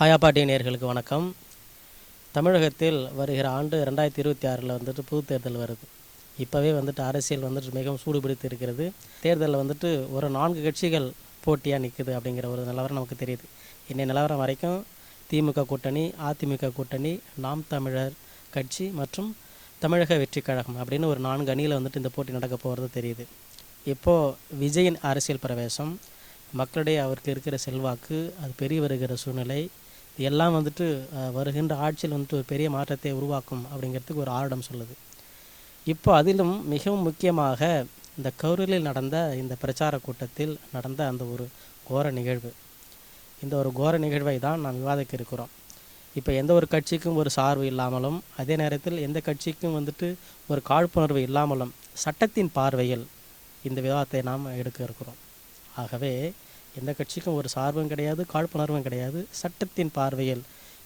ஹாயாபாட்டி நேர்களுக்கு வணக்கம். தமிழகத்தில் வருகிற ஆண்டு ரெண்டாயிரத்தி இருபத்தி ஆறில் வந்துட்டு பொது தேர்தல் வருது. இப்போவே வந்துட்டு அரசியல் வந்துட்டு மிகவும் சூடுபிடித்து இருக்கிறது. தேர்தலில் வந்துட்டு ஒரு நான்கு கட்சிகள் போட்டியாக நிற்குது அப்படிங்கிற ஒரு நிலவரம் நமக்கு தெரியுது. இன்னைய நிலவரம் வரைக்கும் திமுக கூட்டணி அதிமுக கூட்டணி நாம் தமிழர் கட்சி மற்றும் தமிழக வெற்றி கழகம் அப்படின்னு ஒரு நான்கு அணியில் வந்துட்டு இந்த போட்டி நடக்க போகிறது தெரியுது. இப்போது விஜயின் அரசியல் பிரவேசம் மக்களிடையே அவருக்கு இருக்கிற செல்வாக்கு அது பெரிய வருகிற சூழ்நிலை எல்லாம் வந்துட்டு வருகின்ற ஆட்சியில் வந்துட்டு ஒரு பெரிய மாற்றத்தை உருவாக்கும் அப்படிங்கிறதுக்கு ஒரு ஆருடம் சொல்லுது. இப்போ அதிலும் மிகவும் முக்கியமாக இந்த கரூரில் நடந்த இந்த பிரச்சார கூட்டத்தில் நடந்த அந்த ஒரு கோர நிகழ்வு. இந்த ஒரு கோர நிகழ்வை தான் நாம் விவாதிக்க இருக்கிறோம். இப்போ எந்த ஒரு கட்சிக்கும் ஒரு சார்பு இல்லாமலும் அதே நேரத்தில் எந்த கட்சிக்கும் வந்துட்டு ஒரு காழ்ப்புணர்வு இல்லாமலும் சட்டத்தின் பார்வையில் இந்த விவாதத்தை நாம் எடுக்க இருக்கிறோம். ஆகவே எந்த கட்சிக்கும் ஒரு சார்பும் கிடையாது காழ்ப்புணர்வும் கிடையாது. சட்டத்தின் பார்வையில்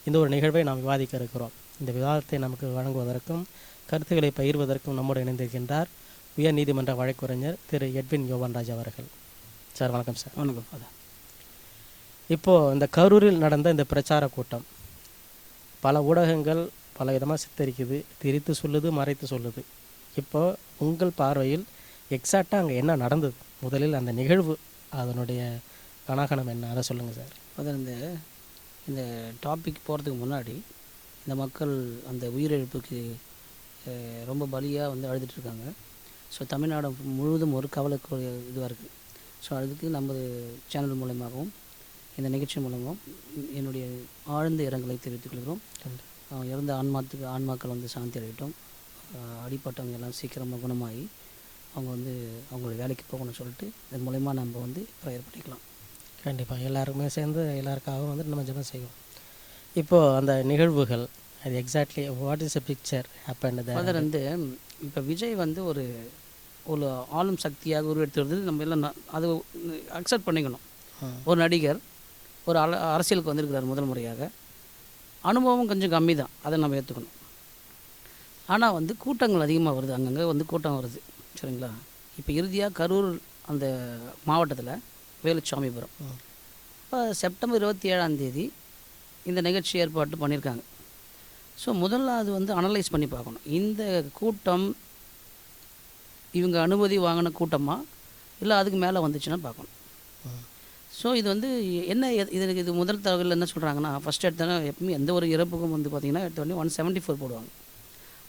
இந்த ஒரு நிகழ்வை நாம் விவாதிக்க இருக்கிறோம். இந்த விவாதத்தை நமக்கு வழங்குவதற்கும் கருத்துக்களை பகிர்வதற்கும் நம்மோடு இணைந்திருக்கின்றார் உயர் நீதிமன்ற வழக்குரைஞர் திரு எட்வின் யோவன்ராஜ் அவர்கள். சார் வணக்கம் சார். வணக்கம் ஃபாதர். இப்போது இந்த கரூரில் நடந்த இந்த பிரச்சார கூட்டம் பல ஊடகங்கள் பல விதமாக சித்தரிக்குது திரித்து சொல்லுது மறைத்து சொல்லுது. இப்போ உங்கள் பார்வையில் எக்ஸாக்டாக அங்கே என்ன நடந்தது? முதலில் அந்த நிகழ்வு அதனுடைய கணாகணம் என்ன? அதை சொல்லுங்கள் சார். ஃபாதர் இந்த இந்த டாபிக் போகிறதுக்கு முன்னாடி இந்த மக்கள் அந்த உயிரிழப்புக்கு ரொம்ப பலியாக வந்து அழுதுட்டு இருக்காங்க. ஸோ தமிழ்நாடு முழுவதும் ஒரு கவலைக்குரிய இதுவாக இருக்குது ஸோ அதுக்கு நமது சேனல் மூலமாகவும் இந்த நிகழ்ச்சி மூலமாகவும் என்னுடைய ஆழ்ந்த இரங்கலை தெரிவித்துக் கொள்கிறோம். அவங்க இறந்த ஆன்மாத்துக்கு ஆன்மாக்கள் வந்து சாந்தி அடையட்டும். அஹ், அடிபட்டவங்க எல்லாம் சீக்கிரமாக குணமாகி அவங்க வந்து அவங்களோட வேலைக்கு போகணும்னு சொல்லிட்டு இதன் மூலயமா நம்ம வந்து ப்ரேயர் பண்ணிக்கலாம். கண்டிப்பாக எல்லாருக்குமே சேர்ந்து எல்லாருக்காகவும் வந்துட்டு நம்ம ஜெபம் செய்வோம். இப்போது அந்த நிகழ்வுகள் அது exactly what is a picture happen father வந்து இப்போ விஜய் வந்து ஒரு ஒரு ஆளும் சக்தியாக உருவெடுத்து வருது நம்ம எல்லாம் அது அக்செப்ட் பண்ணிக்கணும். ஒரு நடிகர் ஒரு அல அரசியலுக்கு வந்திருக்கிறார் முதல் முறையாக. அனுபவம் கொஞ்சம் கம்மி தான். அதை நம்ம ஏற்றுக்கணும் ஆனால் வந்து கூட்டங்கள் அதிகமாக வருது. அங்கங்கே வந்து கூட்டம் வருது. சரிங்களா? இப்போ இறுதியாக கரூர் அந்த மாவட்டத்தில் வேலுச்சாமிபுரம் இப்போ செப்டம்பர் இருபத்தி ஏழாம் தேதி இந்த நிகழ்ச்சி ஏற்பாட்டு பண்ணியிருக்காங்க ஸோ முதல்ல அது வந்து அனலைஸ் பண்ணி பார்க்கணும். இந்த கூட்டம் இவங்க அனுமதி வாங்கின கூட்டமா? இல்லை அதுக்கு மேலே வந்துச்சுன்னா பார்க்கணும். ஸோ இது வந்து என்ன இதுக்கு இது இது முதல் தகவல் என்ன சொல்கிறாங்கன்னா ஃபஸ்ட் எடுத்தோன்னா எப்பவுமே எந்த ஒரு இறப்புக்கும் வந்து பார்த்திங்கன்னா எடுத்த உடனே ஒன் செவன்ட்டி ஃபோர் போடுவாங்க.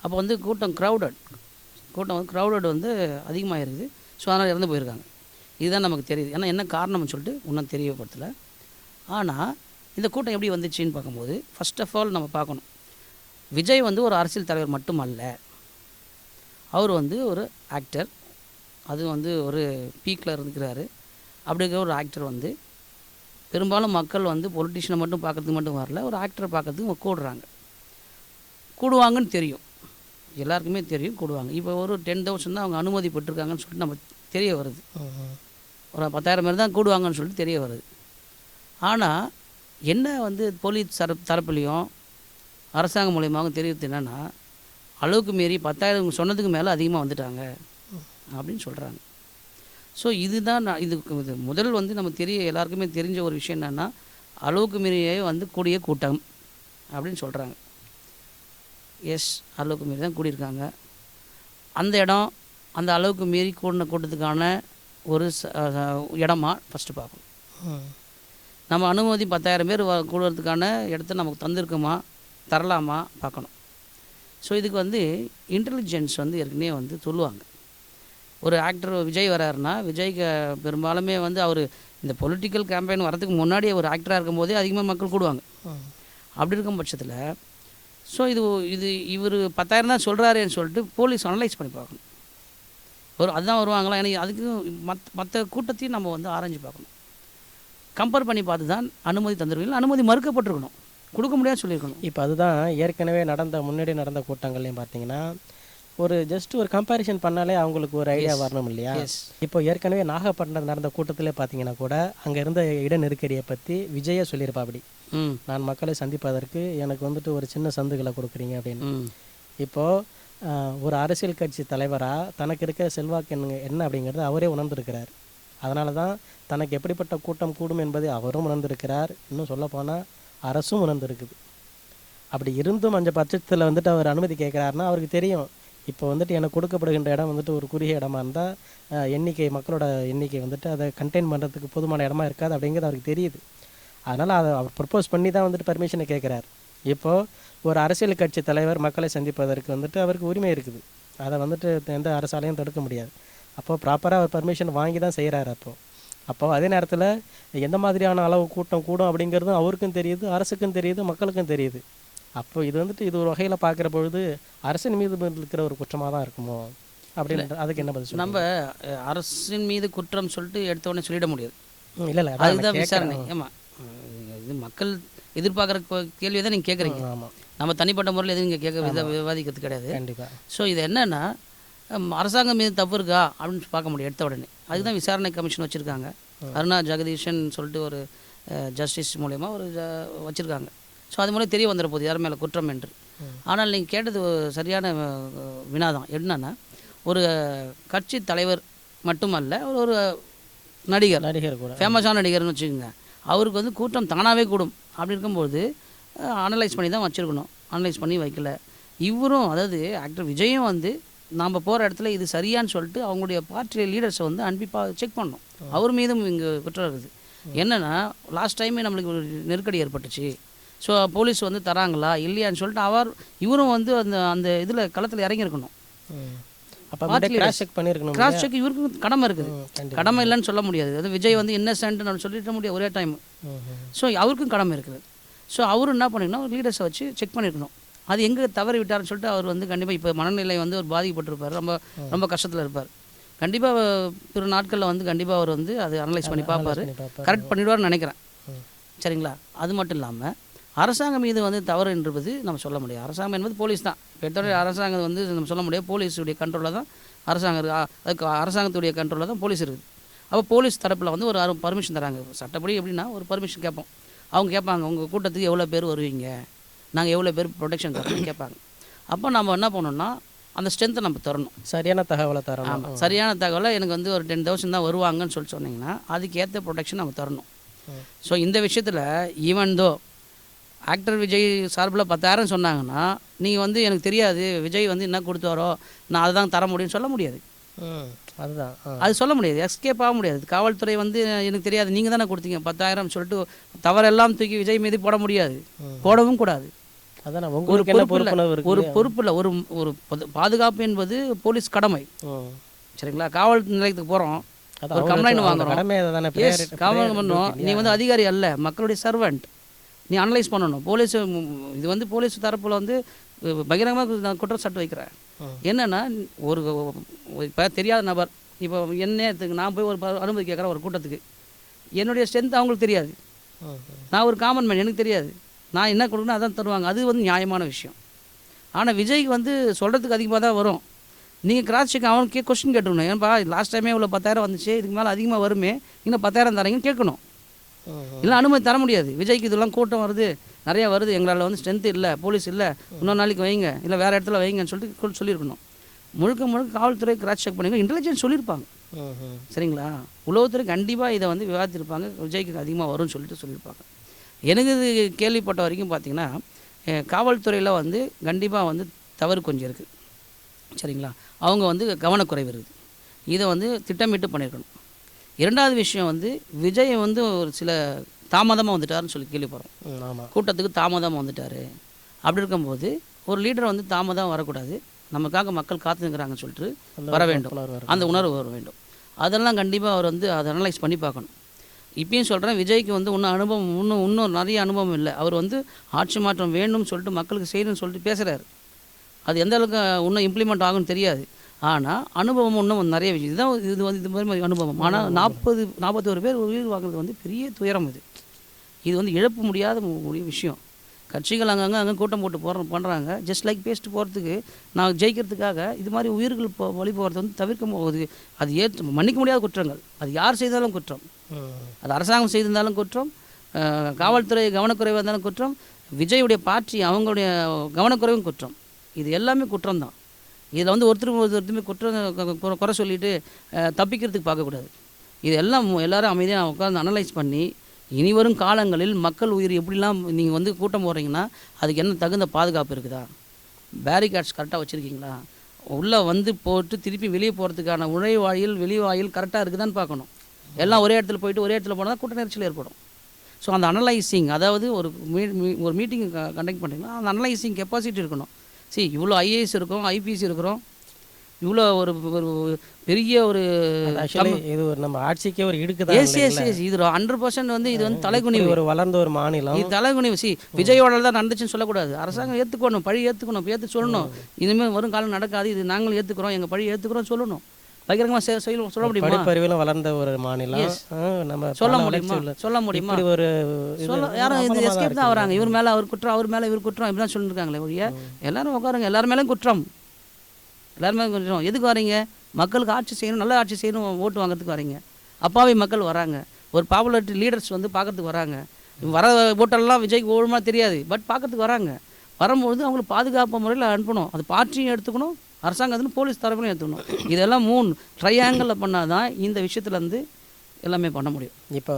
அப்போ வந்து கூட்டம் க்ரௌடட் கூட்டம் வந்து க்ரௌடட் வந்து அதிகமாக இருக்குது ஸோ அதனால் இறந்து போயிருக்காங்க. இதுதான் நமக்கு தெரியுது. ஏன்னா என்ன காரணம்னு சொல்லிட்டு இன்னும் தெரியப்படுத்தலை. ஆனால் இந்த கூட்டம் எப்படி வந்துச்சுன்னு பார்க்கும்போது ஃபர்ஸ்ட் ஆஃப் ஆல் நம்ம பார்க்கணும். விஜய் வந்து ஒரு அரசியல் தலைவர் மட்டுமல்ல. அவர் வந்து ஒரு ஆக்டர் அது வந்து ஒரு பீக்கில் இருக்கிறாரு. அப்படி இருக்கிற ஒரு ஆக்டர் வந்து பெரும்பாலும் மக்கள் வந்து பொலிட்டிஷியனை மட்டும் பார்க்கறதுக்கு மட்டும் வரல ஒரு ஆக்டரை பார்க்கறதுக்கு கூடுறாங்க. கூடுவாங்கன்னு தெரியும். எல்லாருக்குமே தெரியும் கூடுவாங்க. இப்போ ஒரு டென் தௌசண்ட் தான் அவங்க அனுமதி பெற்றிருக்காங்கன்னு சொல்லிட்டு நம்ம தெரிய வருது. ஒரு பத்தாயிரம் பேர் தான் கூடுவாங்கன்னு சொல்லிட்டு தெரிய வருது. ஆனால் என்ன வந்து போலீஸ் தர தரப்புலையும் அரசாங்கம் மூலியமாகவும் தெரிவித்து என்னென்னா அளவுக்கு மீறி பத்தாயிரம் சொன்னதுக்கு மேலே அதிகமாக வந்துட்டாங்க அப்படின்னு சொல்கிறாங்க ஸோ இதுதான் நான் இது இது முதல் வந்து நம்ம தெரிய எல்லாருக்குமே தெரிஞ்ச ஒரு விஷயம் என்னென்னா அளவுக்கு மீறியே வந்து கூடிய கூட்டம் அப்படின்னு சொல்கிறாங்க எஸ் அளவுக்கு மீறி தான் கூடியிருக்காங்க. அந்த இடம் அந்த அளவுக்கு மீறி கூடின கூட்டத்துக்கான ஒரு இடமா ஃபஸ்ட்டு பார்க்கணும். நம்ம அனுமதி பத்தாயிரம் பேர் கூடுறதுக்கான இடத்த நமக்கு தந்திருக்குமா? தரலாமா? பார்க்கணும். ஸோ இதுக்கு வந்து இன்டெலிஜென்ஸ் வந்து ஏற்கனவே வந்து சொல்லுவாங்க. ஒரு ஆக்டர் விஜய் வராருன்னா விஜய்க்கு பெரும்பாலுமே வந்து அவர் இந்த பொலிட்டிக்கல் கேம்பெயின் வரதுக்கு முன்னாடியே ஒரு ஆக்டராக இருக்கும்போதே அதிகமாக மக்கள் கூடுவாங்க. அப்படி இருக்கும் பட்சத்தில் ஸோ இது இது இவர் பத்தாயிரம் தான் சொல்கிறாருன்னு சொல்லிட்டு போலீஸ் அனலைஸ் பண்ணி பார்க்கணும். ஒரு அதுதான் வருவாங்களா? எனக்கு அதுக்கு மத் மற்ற கூட்டத்தையும் நம்ம வந்து ஆராய்ஞ்சு பார்க்கணும். கம்பேர் பண்ணி பார்த்து தான் அனுமதி தந்துருக்கணும். அனுமதி மறுக்கப்பட்டிருக்கணும். கொடுக்க முடியாது சொல்லியிருக்கணும். இப்போ அதுதான் ஏற்கனவே நடந்த முன்னாடி நடந்த கூட்டங்கள்லையும் பார்த்தீங்கன்னா ஒரு ஜஸ்ட் ஒரு கம்பேரிசன் பண்ணாலே அவங்களுக்கு ஒரு ஐடியா வரணும் இல்லையா? இப்போ ஏற்கனவே நாகப்பட்டினம் நடந்த கூட்டத்திலே பார்த்தீங்கன்னா கூட அங்கே இருந்த இட நெருக்கடியை பற்றி விஜய சொல்லியிருப்பா அப்படி ம். நான் மக்களை சந்திப்பதற்கு எனக்கு வந்துட்டு ஒரு சின்ன சந்துகளை கொடுக்குறீங்க அப்படின்னு. இப்போது ஒரு அரசியல் கட்சி தலைவராக தனக்கு இருக்கிற செல்வாக்கு என்ன என்ன அப்படிங்கிறது அவரே உணர்ந்திருக்கிறார். அதனால தான் தனக்கு எப்படிப்பட்ட கூட்டம் கூடும் என்பதை அவரும் உணர்ந்திருக்கிறார். இன்னும் சொல்லப்போனால் அரசும் உணர்ந்திருக்குது. அப்படி இருந்தும் அந்த பட்சத்தில் வந்துட்டு அவர் அனுமதி கேட்குறாருன்னா அவருக்கு தெரியும். இப்போ வந்துட்டு எனக்கு கொடுக்கப்படுகின்ற இடம் வந்துட்டு ஒரு குறுகிய இடமா இருந்தால் எண்ணிக்கை மக்களோட எண்ணிக்கை வந்துட்டு அதை கண்டெயின் பண்ணுறதுக்கு போதுமான இடமா இருக்காது அப்படிங்கிறது அவருக்கு தெரியுது. அதனால் அதை அவர் ப்ரப்போஸ் பண்ணி தான் வந்துட்டு பர்மிஷனை கேட்குறாரு. இப்போது ஒரு அரசியல் கட்சி தலைவர் மக்களை சந்திப்பதற்கு வந்துட்டு அவருக்கு உரிமை இருக்குது. அதை வந்துட்டு எந்த அரசாலையும் தடுக்க முடியாது. அப்போ ப்ராப்பராக அவர் பர்மிஷன் வாங்கி தான் செய்கிறாரு அப்போது அப்போ அதே நேரத்தில் எந்த மாதிரியான அளவு கூட்டம் கூடும் அப்படிங்கிறதும் அவருக்கும் தெரியுது அரசுக்கும் தெரியுது மக்களுக்கும் தெரியுது. அப்போ இது வந்துட்டு இது ஒரு வகையில் பார்க்குற பொழுது அரசின் மீது இருக்கிற ஒரு குற்றமாக தான் இருக்குமோ? அப்படின்னு அதுக்கு என்ன பதில்? நம்ம அரசின் மீது குற்றம் சொல்லிட்டு எடுத்த உடனே சொல்லிட முடியாது. இல்லை இல்லை அதுதான் விசாரணை. ஆமாம் இது மக்கள் எதிர்பார்க்குற கேள்வியை தான் நீங்கள் கேட்குறீங்க நம்ம தனிப்பட்ட முறையில் எதுவும் இங்கே கேட்க வித விவாதிக்கிறது கிடையாது. கண்டிப்பாக ஸோ இது என்னன்னா அரசாங்கம் மீது தப்பு இருக்கா அப்படின்னு பார்க்க முடியும் எடுத்த உடனே. அதுதான் விசாரணை கமிஷன் வச்சுருக்காங்க. அருணா ஜெகதீஷன் சொல்லிட்டு ஒரு ஜஸ்டிஸ் மூலயமா ஒரு வச்சுருக்காங்க. ஸோ அது மூலம் தெரிய வந்துட போகுது யார் மேலே குற்றம் என்று. ஆனால் நீங்கள் கேட்டது ஒரு சரியான வினாதான் என்னன்னா ஒரு கட்சி தலைவர் மட்டுமல்ல ஒரு ஒரு நடிகர். நடிகர் கூட. ஃபேமஸான நடிகர்னு வச்சுக்கோங்க. அவருக்கு வந்து கூட்டம் தானாகவே கூடும். அப்படி இருக்கும்போது அனலைஸ் பண்ணி தான் வச்சுருக்கணும். அனலைஸ் பண்ணி வைக்கல. இவரும் அதாவது ஆக்டர் விஜயும் வந்து நாம் போகிற இடத்துல இது சரியான்னு சொல்லிட்டு அவங்களுடைய பார்ட்டி லீடர்ஸை வந்து அனுப்பி பா செக் பண்ணணும். அவர் மீதும் இங்கே குற்றம் இருக்குது. என்னென்னா லாஸ்ட் டைமே நம்மளுக்கு ஒரு நெருக்கடி ஏற்பட்டுச்சு. ஸோ போலீஸ் வந்து தராங்களா இல்லையான்னு சொல்லிட்டு அவர் இவரும் வந்து அந்த அந்த இதில் களத்தில் இறங்கியிருக்கணும். அப்போ அப்படியே கிராஸ் செக் பண்ணியிருக்கணும் கிராஸ் செக் இவருக்கு கடமை இருக்குது. கடமை இல்லைன்னு சொல்ல முடியாது. அது விஜய் வந்து இன்னசென்ட் நம்ம சொல்லிட முடியாது. ஒரே டைம். ஸோ அவருக்கும் கடமை இருக்குது. ஸோ அவரும் என்ன பண்ணிக்கணும் லீடர்ஸை வச்சு செக் பண்ணியிருக்கணும் அது எங்கே தவறி விட்டார்னு சொல்லிட்டு அவர் வந்து கண்டிப்பாக இப்போ மனநிலை வந்து ஒரு பாதிக்கப்பட்டிருப்பார். ரொம்ப ரொம்ப கஷ்டத்தில் இருப்பார். கண்டிப்பாக பிற நாட்களில் வந்து கண்டிப்பாக அவர் வந்து அதை அனலைஸ் பண்ணி பார்ப்பாரு. கரெக்ட் பண்ணிடுவார்னு நினைக்கிறேன். சரிங்களா? அது மட்டும் இல்லாமல் அரசாங்கம் மீது வந்து தவறு என்பது நம்ம சொல்ல முடியாது. அரசாங்கம் என்பது போலீஸ் தான். பெற்றோர் அரசாங்கம் வந்து நம்ம சொல்ல முடியாது. போலீஸுடைய கண்ட்ரோலில் தான் அரசாங்கம் அதுக்கு அரசாங்கத்துடைய கண்ட்ரோலில் தான் போலீஸ் இருக்குது. அப்போ போலீஸ் தரப்பில் வந்து ஒரு பர்மிஷன் தராங்க. சட்டப்படி எப்படின்னா ஒரு பர்மிஷன் கேட்போம். அவங்க கேட்பாங்க உங்கள் கூட்டத்துக்கு எவ்வளோ பேர் வருவீங்க? நாங்கள் எவ்வளோ பேர் ப்ரொடெக்ஷன் தரோம்னு கேட்பாங்க. அப்போ நம்ம என்ன பண்ணணும்னா அந்த ஸ்ட்ரென்த்தை நம்ம தரணும். சரியான தகவலை தரணும். ஆமாம் சரியான தகவலை எனக்கு வந்து ஒரு டென் தௌசண்ட் தான் வருவாங்கன்னு சொல்லி சொன்னீங்கன்னா அதுக்கேற்ற ப்ரொடெக்ஷன் நம்ம தரணும். ஸோ இந்த விஷயத்தில் ஈவன் தோ ஆக்டர் விஜய் சார்பில் பத்தாயிரம் சொன்னாங்கன்னா நீங்கள் வந்து எனக்கு தெரியாது விஜய் வந்து என்ன கொடுத்தாரோ நான் அதை தான் தர முடியும்னு சொல்ல முடியாது அதுதான். அது சொல்ல முடியாது எஸ்கேப் ஆக முடியாது காவல்துறை வந்து எனக்கு தெரியாது நீங்கள் தானே கொடுத்தீங்க பத்தாயிரம் சொல்லிட்டு தவறெல்லாம் தூக்கி விஜய் மீது போட முடியாது. போடவும் கூடாது ஒரு பொறுப்பு ஒரு பொறுப்பு இல்லை ஒரு ஒரு பொது- பாதுகாப்பு என்பது போலீஸ் கடமை. சரிங்களா காவல் நிலையத்துக்கு போகிறோம் ஒரு அவங்க வாங்குறோம். காவல் duty நீ? வந்து அதிகாரி அல்ல மக்களுடைய சர்வெண்ட் நீ அனலைஸ் பண்ணணும். போலீஸ் இது வந்து போலீஸ் தரப்பில் வந்து பகிரங்கமாக நான் குற்றச்சாட்டு வைக்கிறேன். என்னன்னா ஒரு இப்போ தெரியாத நபர் இப்போ என்ன எடுத்துக்க நான் போய் ஒரு அனுமதி கேட்குறேன் ஒரு கூட்டத்துக்கு. என்னுடைய ஸ்ட்ரென்த் அவங்களுக்கு தெரியாது. நான் ஒரு காமன் மேன் எனக்கு தெரியாது. நான் என்ன கொடுக்கணும் அதான் தருவாங்க. அது வந்து நியாயமான விஷயம். ஆனால் விஜய்க்கு வந்து சொல்கிறதுக்கு அதிகமாக தான் வரும். நீங்கள் கிராஸ் செக் அவனுக்கே கொஸ்டின் கேட்டுக்கணும். ஏன்பா லாஸ்ட் டைமே இவ்வளோ பத்தாயிரம் வந்துச்சு இதுக்கு மேலே அதிகமாக வருமே இன்னும் பத்தாயிரம் தரீங்கன்னு கேட்கணும். இல்லை அனுமதி தர முடியாது. விஜய்க்கு இதெல்லாம் கூட்டம் வருது. நிறையா வருது. எங்களால் வந்து ஸ்ட்ரென்த் இல்லை போலீஸ் இல்லை. இன்னொரு நாளைக்கு வைங்க. இல்லை வேறு இடத்துல வைங்கன்னு சொல்லிட்டு சொல்லியிருக்கணும். முழுக்க முழுக்க காவல்துறை கிராஸ் செக் பண்ணிங்க இன்டெலிஜென்ஸ் சொல்லியிருப்பாங்க. சரிங்களா? உளவுத்துறை கண்டிப்பாக இதை வந்து விவாதித்திருப்பாங்க. விஜய்க்கு அதிகமாக வரும்னு சொல்லிட்டு சொல்லியிருப்பாங்க. எனக்கு இது கேள்விப்பட்ட வரைக்கும் பார்த்தீங்கன்னா காவல்துறையில் வந்து கண்டிப்பாக வந்து தவறு கொஞ்சம் இருக்குது சரிங்களா? அவங்க வந்து கவனக்குறைவு இருக்குது. இதை வந்து திட்டமிட்டு பண்ணியிருக்கணும். இரண்டாவது விஷயம் வந்து விஜய் வந்து ஒரு சில தாமதமாக வந்துட்டாருன்னு சொல்லி கேள்விப்படுறோம். கூட்டத்துக்கு தாமதமாக வந்துட்டார். அப்படி இருக்கும்போது ஒரு லீடர் வந்து தாமதம் வரக்கூடாது. நமக்காக மக்கள் காத்துங்கிறாங்கன்னு சொல்லிட்டு வர வேண்டும். அந்த உணர்வு வர வேண்டும். அதெல்லாம் கண்டிப்பாக அவர் வந்து அதை அனலைஸ் பண்ணி பார்க்கணும். இப்பயும் சொல்கிறேன் விஜய்க்கு வந்து இன்னும் அனுபவம் இன்னும் இன்னும் நிறைய அனுபவம் இல்லை. அவர் வந்து ஆட்சி மாற்றம் வேணும்னு சொல்லிட்டு மக்களுக்கு செய்யணும்னு சொல்லிட்டு பேசுகிறாரு அது எந்த அளவுக்கு இன்னும் இம்ப்ளிமெண்ட் ஆகும்னு தெரியாது. ஆனால் அனுபவம் இன்னும் நிறைய விஷயம். இதுதான் இது வந்து இது மாதிரி அனுபவம். ஆனால் நாற்பது நாற்பத்தோரு பேர் உயிர் வாங்குறது வந்து பெரிய துயரம் இது இது வந்து இழப்பு முடியாத முடிய விஷயம். கட்சிகள் அங்கங்கே அங்கே கூட்டம் போட்டு போகிற பண்ணுறாங்க ஜஸ்ட் லைக் பேஸ்ட் போகிறதுக்கு நான் ஜெயிக்கிறதுக்காக இது மாதிரி உயிர்கள் போ வழி போகிறது வந்து தவிர்க்க போகுது அது ஏற்று மன்னிக்க முடியாத குற்றங்கள். அது யார் செய்தாலும் குற்றம். அது அரசாங்கம் செய்திருந்தாலும் குற்றம். காவல்துறை கவனக்குறைவாக இருந்தாலும் குற்றம். விஜயுடைய பார்ட்டி அவங்களுடைய கவனக்குறைவும் குற்றம். இது எல்லாமே குற்றம் தான். இதில் வந்து ஒருத்தருக்கு ஒருத்தருமே குற்றம் குறை சொல்லிட்டு தப்பிக்கிறதுக்கு பார்க்கக்கூடாது. இது எல்லாம் எல்லாரும் அமைதியாக உட்காந்து அனலைஸ் பண்ணி இனி வரும் காலங்களில் மக்கள் உயிர் எப்படிலாம் நீங்கள் வந்து கூட்டம் போடுறீங்கன்னா அதுக்கு என்ன தகுந்த பாதுகாப்பு இருக்குதா? பேரிகேட்ஸ் கரெக்டாக வச்சுருக்கீங்களா? உள்ளே வந்து போட்டு திருப்பி வெளியே போகிறதுக்கான உழைவாயில் வெளிவாயில் கரெக்டாக இருக்குதான்னு பார்க்கணும். எல்லாம் ஒரே இடத்துல போயிட்டு ஒரே இடத்துல போனால் கூட்ட நெரிச்சல் ஏற்படும். ஸோ அந்த அனலைசிங் அதாவது ஒரு மீ- ஒரு மீட்டிங் கண்டக்ட் பண்ணுறீங்கன்னா அந்த அனலைசிங் கெப்பாசிட்டி இருக்கணும். See இவ்வளோ ஐஏஎஸ் இருக்கிறோம் ஐபிஎஸ் இருக்கிறோம். இவ்வளோ ஒரு ஒரு பெரிய ஒரு இது ஒரு நம்ம ஆட்சிக்கே ஒரு இடுக்குதான் எஸ் எஸ் எஸ் இது ஹண்ட்ரட் பர்சன்ட் வந்து இது வந்து தலைகுனிவு. ஒரு வளர்ந்த ஒரு மாநிலம். இது தலைகுனிவு. சி விஜயோட தான் நடந்துச்சுன்னு சொல்லக்கூடாது. அரசாங்கம் ஏற்றுக்கணும் பழி ஏற்றுக்கணும் ஏற்று சொல்லணும். இனிமேல் வரும் காலம் நடக்காது. இது நாங்களும் ஏற்றுக்கிறோம் எங்கள் பழி ஏற்றுக்கிறோம் சொல்லணும். பகிரங்கமாக செ- செய்ய சொல்ல முடியுமா? படிப்பறிவிலும் வளர்ந்த ஒரு மாநிலம். நம்ம சொல்ல முடியுமா? சொல்ல முடியுமா? ஒரு சொல்ல யாரும் அவமானமா எஸ்கேப். தான் வராங்க. இவர் மேலே அவர் குற்றம் அவர் மேலே இவர் குற்றம் இப்படி தான் சொல்லியிருக்காங்களே ஒழிய எல்லாரும் உட்காருங்க. எல்லார் மேலேயும் குற்றம். எல்லார் மேலேயும் குற்றம். எதுக்கு வரீங்க மக்களுக்கு ஆட்சி செய்யணும் நல்ல ஆட்சி செய்யணும் ஓட்டு வாங்குறதுக்கு வரீங்க அப்பாவி மக்கள் வராங்க. ஒரு பாப்புலாரிட்டி லீடர்ஸ் வந்து பார்க்கறதுக்கு வராங்க. வர ஓட்டெல்லாம் விஜய்க்கு ஒழுமா தெரியாது பட் பார்க்கறதுக்கு வராங்க. வரும்பொழுது அவங்களுக்கு பாதுகாப்பு முறையில் அனுப்பணும். அது பார்ட்டியும் எடுத்துக்கணும் அரசாங்கத்திலும் போலீஸ் தரப்பிலும் எடுத்துக்கணும் இதெல்லாம் மூணு ட்ரையாங்கிளில் பண்ணால் தான் இந்த விஷயத்துல இருந்து எல்லாமே பண்ண முடியும். இப்போ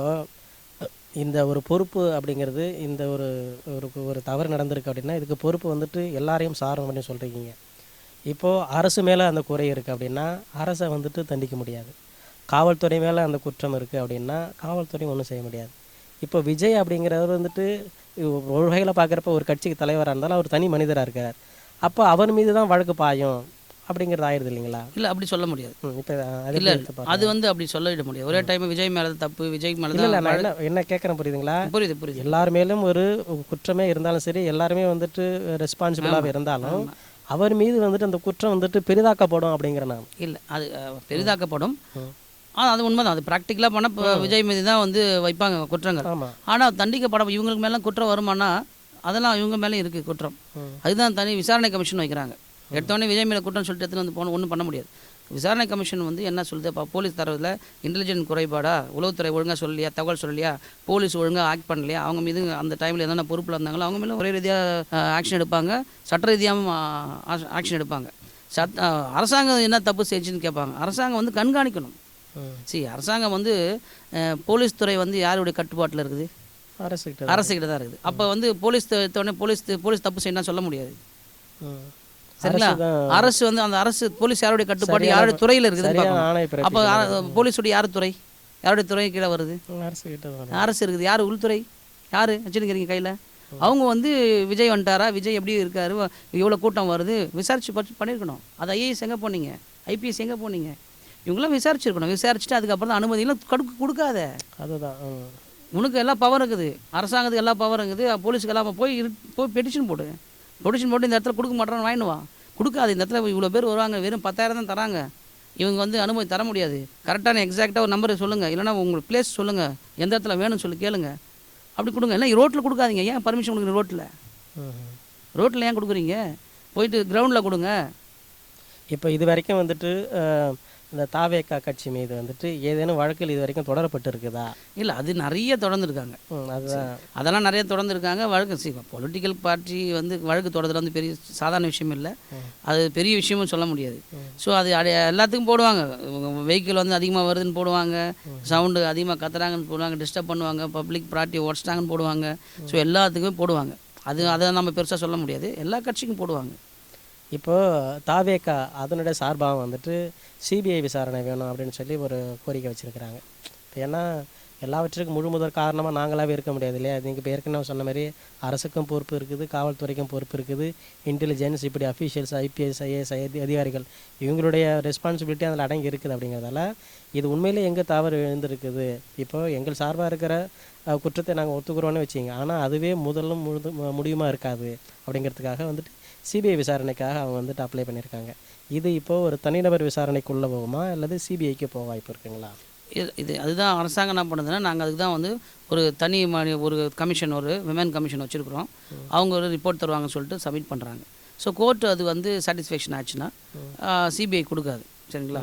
இந்த ஒரு பொறுப்பு அப்படிங்கிறது இந்த ஒரு ஒரு ஒரு தவறு நடந்திருக்கு அப்படின்னா இதுக்கு பொறுப்பு வந்துட்டு எல்லாரையும் சாரும் அப்படின்னு சொல்கிறீங்க இப்போது அரசு மேலே அந்த குறை இருக்குது அப்படின்னா அரசை வந்துட்டு தண்டிக்க முடியாது. காவல்துறை மேலே அந்த குற்றம் இருக்குது அப்படின்னா காவல்துறை ஒன்றும் செய்ய முடியாது. இப்போ விஜய் அப்படிங்கிறவர் வந்துட்டு ஒரு வகையில் பார்க்குறப்ப ஒரு கட்சிக்கு தலைவராக இருந்தாலும் அவர் தனி மனிதராக இருக்கார். அப்போ அவர் மீது தான் வழக்கு பாயும் அப்படிங்கிறது ஆயிடுது இல்லைங்களா? இல்லை அப்படி சொல்ல முடியாது. இப்போ அது இல்லை? அது வந்து அப்படி சொல்லிட முடியாது. ஒரே டைம் விஜய் மேலே தப்பு விஜய் மேலே இல்லை நான் என்ன என்ன கேட்குறேன் புரியுதுங்களா? புரியுது புரியுது. எல்லார் மேலும் ஒரு குற்றமே இருந்தாலும் சரி எல்லாருமே வந்துட்டு ரெஸ்பான்சிபிளாக இருந்தாலும் அவர் மீது வந்துட்டு அந்த குற்றம் வந்துட்டு பெரிதாக்கப்படும் அப்படிங்கிற நான். இல்லை அது பெரிதாக்கப்படும். ஆ அது உண்மைதான். அது ப்ராக்டிக்கலாக பண்ண இப்போ விஜய் மீது தான் வந்து வைப்பாங்க குற்றங்கள். ஆனால் தண்டிக்கப்படும் இவங்களுக்கு மேலே குற்றம் வருமானா அதெல்லாம் இவங்க மேலே இருக்குது குற்றம். அதுதான் தனி விசாரணை கமிஷன் வைக்கிறாங்க. எடுத்தோடனே விஜய் மேலே குற்றம் சொல்லிட்டு எடுத்துன்னு வந்து போன ஒன்றும் பண்ண முடியாது. விசாரணை கமிஷன் வந்து என்ன சொல்லுது? இப்போ போலீஸ் தரவில் இன்டெலிஜென்ட் குறைபாடா? உளவுத்துறை ஒழுங்காக சொல்லலையா? தகவல் சொல்லலையா? போலீஸ் ஒழுங்காக ஆக்ட் பண்ணலையா? அவங்க மீது அந்த டைமில் என்னென்ன பொறுப்பில் இருந்தாங்களோ அவங்க மேலே ஒரே ரீதியாக ஆக்ஷன் எடுப்பாங்க. சட்ட ரீதியாகவும் ஆக்ஷன் எடுப்பாங்க. சட் அரசாங்கம் என்ன தப்பு செஞ்சுன்னு கேட்பாங்க. அரசாங்கம் வந்து கண்காணிக்கணும். ம். சி அரசாங்கம் வந்து போலீஸ் துறை வந்து யாருடைய கட்டுப்பாட்டில் இருக்குது? அரசுக்கிட்ட அரசுகிட்ட தான் இருக்குது. அப்போ வந்து போலீஸ் உடனே போலீஸ் போலீஸ் தப்பு செய்யணும் சொல்ல முடியாது. சரிங்களா? அரசு வந்து அந்த அரசு போலீஸ் யாருடைய கட்டுப்பாடு யாருடைய துறையில் ஆணை அப்போ. போலீஸுடைய யார் துறை? யாருடைய துறை கீழே வருது? அரசு இருக்குது. யார் உள்துறை? யார்? வச்சுருக்கிறீங்க கையில்? அவங்க வந்து விஜய் வந்துட்டாரா? விஜய் எப்படி இருக்காரு? இவ்வளோ கூட்டம் வருது? விசாரிச்சு பற்றி பண்ணியிருக்கணும் அது ஐஏஎஸ் எங்கே போனீங்க? ஐபிஎஸ் எங்கே போனீங்க? இவங்களாம் விசாரிச்சிருக்கணும். விசாரிச்சுட்டு அதுக்கப்புறம் தான் அனுமதியெல்லாம் கொடுக்க கொடுக்காத. அதுதான். உனக்கு எல்லா பவர் இருக்குது. அரசாங்கத்துக்கு எல்லா பவர் இருக்குது. போலீஸுக்கு எல்லாம் போய் இரு- போய் பெட்டிஷன் போடு. பெட்டிஷன் போட்டு இந்த இடத்துல கொடுக்க மாட்டேன்னு வாங்கினு வா. கொடுக்காது இந்த இடத்துல இவ்வளோ பேர் வருவாங்க. வெறும் பத்தாயிரம் தான் தராங்க. இவங்க வந்து அனுமதி தர முடியாது. கரெக்டான எக்ஸாக்டாக ஒரு நம்பரை சொல்லுங்கள் இல்லைன்னா உங்களுக்கு பிளேஸ் சொல்லுங்கள் எந்த இடத்துல வேணும்னு சொல்லி கேளுங்க. அப்படி கொடுங்க. இல்லை ரோட்டில் கொடுக்காதீங்க. ஏன் பர்மிஷன் கொடுக்குறீங்க ரோட்டில். ரோட்டில் ஏன் கொடுக்குறீங்க? போயிட்டு கிரவுண்டில் கொடுங்க. இப்போ இது வரைக்கும் வந்துட்டு இந்த தாவேக்கா கட்சி மீது வந்துட்டு ஏதேனும் வழக்கில் இது வரைக்கும் தொடரப்பட்டு இருக்குதா இல்லை அது நிறைய தொடர்ந்துருக்காங்க. அதுதான். அதெல்லாம் நிறைய தொடர்ந்துருக்காங்க வழக்கு. சி பொலிட்டிக்கல் பார்ட்டி வந்து வழக்கு தொடர்றது வந்து பெரிய சாதாரண விஷயம் இல்லை. அது பெரிய விஷயமும் சொல்ல முடியாது. ஸோ அது எல்லாத்துக்கும் போடுவாங்க. வெஹிக்கிள் வந்து அதிகமாக வருதுன்னு போடுவாங்க. சவுண்டு அதிகமாக கத்துறாங்கன்னு போடுவாங்க டிஸ்டர்ப் பண்ணுவாங்க பப்ளிக் ப்ராட்டி உடச்சிட்டாங்கன்னு போடுவாங்க. ஸோ எல்லாத்துக்குமே போடுவாங்க. அது அதை நம்ம பெருசாக சொல்ல முடியாது. எல்லா கட்சிக்கும் போடுவாங்க. இப்போது தாவேக்கா அதனுடைய சார்பாக வந்துட்டு சிபிஐ விசாரணை வேணும் அப்படின்னு சொல்லி ஒரு கோரிக்கை வச்சுருக்கிறாங்க. இப்போ ஏன்னா எல்லாவற்றுக்கும் முழு முதல் காரணமாக நாங்களாகவே இருக்க முடியாது இல்லையா? நீங்கள் இப்போ ஏற்கனவே சொன்ன மாதிரி அரசுக்கும் பொறுப்பு இருக்குது காவல்துறைக்கும் பொறுப்பு இருக்குது இன்டெலிஜென்ஸ் இப்படி அஃபீஷியல்ஸ் ஐபிஎஸ் ஐஏஎஸ் அதிகாரிகள் இவங்களுடைய ரெஸ்பான்சிபிலிட்டி அதில் அடங்கி இருக்குது அப்படிங்கிறதால இது உண்மையிலே எங்கே தவறு எழுந்திருக்குது? இப்போ எங்கள் சார்பாக இருக்கிற குற்றத்தை நாங்கள் ஒத்துக்கிறோன்னு வச்சிங்க ஆனால் அதுவே முதலும் முழுது முடியுமா இருக்காது அப்படிங்கிறதுக்காக வந்துட்டு சிபிஐ விசாரணைக்காக அவங்க வந்துட்டு அப்ளை பண்ணியிருக்காங்க. இது இப்போ ஒரு தனிநபர் விசாரணைக்குள்ளே போகுமா? அல்லது சிபிஐக்கு போக வாய்ப்பு இருக்குங்களா? இது இது அதுதான் அரசாங்கம் என்ன பண்ணுதுன்னா நாங்கள் அதுக்கு தான் வந்து ஒரு தனி மனி- ஒரு கமிஷன் ஒரு விமன் கமிஷன் வச்சுருக்குறோம். அவங்க ஒரு ரிப்போர்ட் தருவாங்கன்னு சொல்லிட்டு சப்மிட் பண்ணுறாங்க ஸோ கோர்ட் அது வந்து சாட்டிஸ்ஃபேக்ஷன் ஆச்சுன்னா சிபிஐ கொடுக்காது. சரிங்களா?